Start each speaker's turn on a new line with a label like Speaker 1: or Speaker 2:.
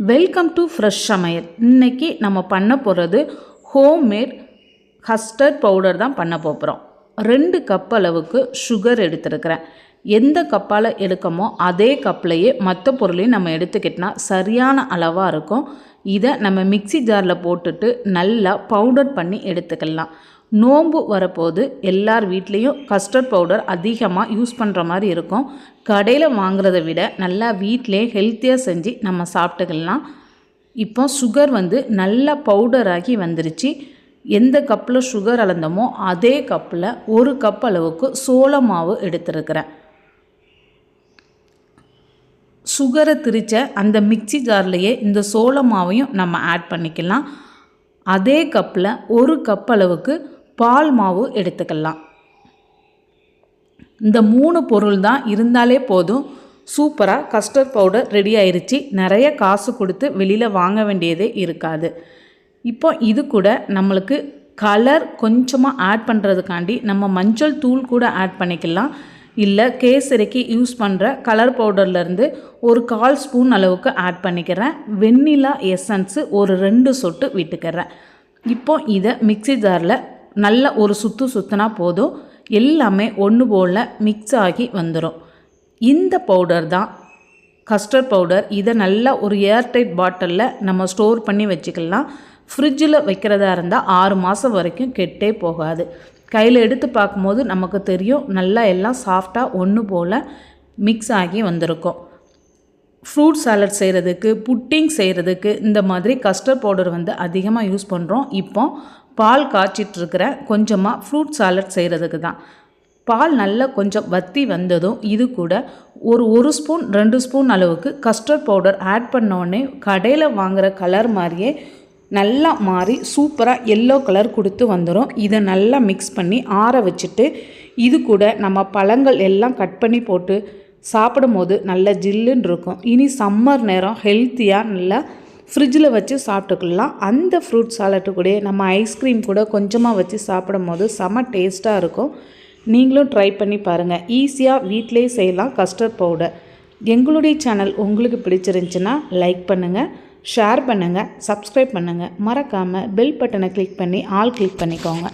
Speaker 1: Welcome to fresh சமையல் இன்னைக்கு நம்ம பண்ண போகிறது ஹோம்மேட் கஸ்டர்ட் பவுடர் தான் பண்ண போகிறோம் ரெண்டு கப் அளவுக்கு சுகர் எடுத்துருக்கிறேன். எந்த கப்பால் எடுக்கமோ அதே கப்லையே மற்ற பொருளையும் நம்ம எடுத்துக்கிட்டோன்னா சரியான அளவாக இருக்கும். இதை நம்ம மிக்சி ஜாரில் போட்டுட்டு நல்லா பவுடர் பண்ணி எடுத்துக்கலாம். நோம்பு வரப்போது எல்லார் வீட்லேயும் கஸ்டர்ட் பவுடர் அதிகமாக யூஸ் பண்ணுற மாதிரி இருக்கும். கடையில் வாங்குறத விட நல்லா வீட்டிலே ஹெல்த்தியாக செஞ்சு நம்ம சாப்பிட்டுக்கலாம். இப்போ சுகர் வந்து நல்லா பவுடராகி வந்துருச்சு. எந்த கப்பில் சுகர் அளந்தமோ அதே கப்பில் ஒரு கப் அளவுக்கு சோள மாவு எடுத்துருக்கிறேன். சுகரை திரிச்ச அந்த மிக்ஸி ஜார்லேயே இந்த சோள மாவையும் நம்ம ஆட் பண்ணிக்கலாம். அதே கப்பில் ஒரு கப் அளவுக்கு பால் மாவு எடுத்துக்கலாம். இந்த மூணு பொருள் தான் இருந்தாலே போதும். சூப்பராக கஸ்டர்ட் பவுடர் ரெடி ஆயிடுச்சு நிறைய காசு கொடுத்து வெளியில் வாங்க வேண்டியதே இருக்காது. இப்போ இது கூட நம்மளுக்கு கலர் கொஞ்சமாக ஆட் பண்ணுறதுக்காண்டி நம்ம மஞ்சள் தூள் கூட ஆட் பண்ணிக்கலாம். இல்லை கேசரிக்கு யூஸ் பண்ணுற கலர் பவுடர்லேருந்து ஒரு கால் ஸ்பூன் அளவுக்கு ஆட் பண்ணிக்கிறேன். வெண்ணிலா எசன்ஸு ஒரு ரெண்டு சொட்டு விட்டுக்கிறேன். இப்போ இதை மிக்ஸி ஜாரில் நல்ல ஒரு சுற்று சுற்றினா போதும். எல்லாமே ஒன்று போல் மிக்ஸ் ஆகி வந்துடும் இந்த பவுடர் தான் கஸ்டர்ட் பவுடர் இதை நல்லா ஒரு ஏர்டைட் பாட்டிலில் நம்ம ஸ்டோர் பண்ணி வச்சுக்கலாம். ஃப்ரிட்ஜில் வைக்கிறதா இருந்தால் ஆறு மாதம் வரைக்கும் கெட்டே போகாது. கையில் எடுத்து பார்க்கும்போது நமக்கு தெரியும் நல்லா எல்லாம் சாஃப்டாக ஒன்று போல் மிக்ஸ் ஆகி வந்திருக்கும். ஃப்ரூட் சாலட் செய்கிறதுக்கு புட்டிங் செய்கிறதுக்கு இந்த மாதிரி கஸ்டர்ட் பவுடர் வந்து அதிகமாக யூஸ் பண்ணுறோம் இப்போ பால் காய்ச்சிட்ருக்கிற கொஞ்சமாக ஃப்ரூட் சாலட் செய்கிறதுக்கு தான். பால் நல்லா கொஞ்சம் வத்தி வந்ததும் இது கூட ஒரு ஒரு ஸ்பூன் ரெண்டு ஸ்பூன் அளவுக்கு கஸ்டர்ட் பவுடர் ஆட் பண்ணோடனே கடையில் வாங்குகிற கலர் மாதிரியே நல்லா மாறி சூப்பராக எல்லோ கலர் கொடுத்து வந்துடும் இதை நல்லா மிக்ஸ் பண்ணி ஆற வச்சுட்டு இது கூட நம்ம பழங்கள் எல்லாம் கட் பண்ணி போட்டு சாப்பிடும்போது நல்ல ஜில்லுன்னு இருக்கும். இனி சம்மர் நேரம் ஹெல்த்தியாக நல்லா ஃப்ரிட்ஜில் வச்சு சாப்பிட்டுக்கலாம். அந்த ஃப்ரூட் சாலட்டு கூட நம்ம ஐஸ்கிரீம் கூட கொஞ்சமாக வச்சு சாப்பிடும் போது செம டேஸ்ட்டாக இருக்கும். நீங்களும் ட்ரை பண்ணி பாருங்கள் ஈஸியாக வீட்டிலே செய்யலாம் கஸ்டர்ட் பவுடர் எங்களுடைய சேனல் உங்களுக்கு பிடிச்சிருந்துச்சின்னா லைக் பண்ணுங்கள் ஷேர் பண்ணுங்கள் சப்ஸ்கிரைப் பண்ணுங்கள் மறக்காமல் பெல் பட்டனை கிளிக் பண்ணி ஆல் கிளிக் பண்ணிக்கோங்க.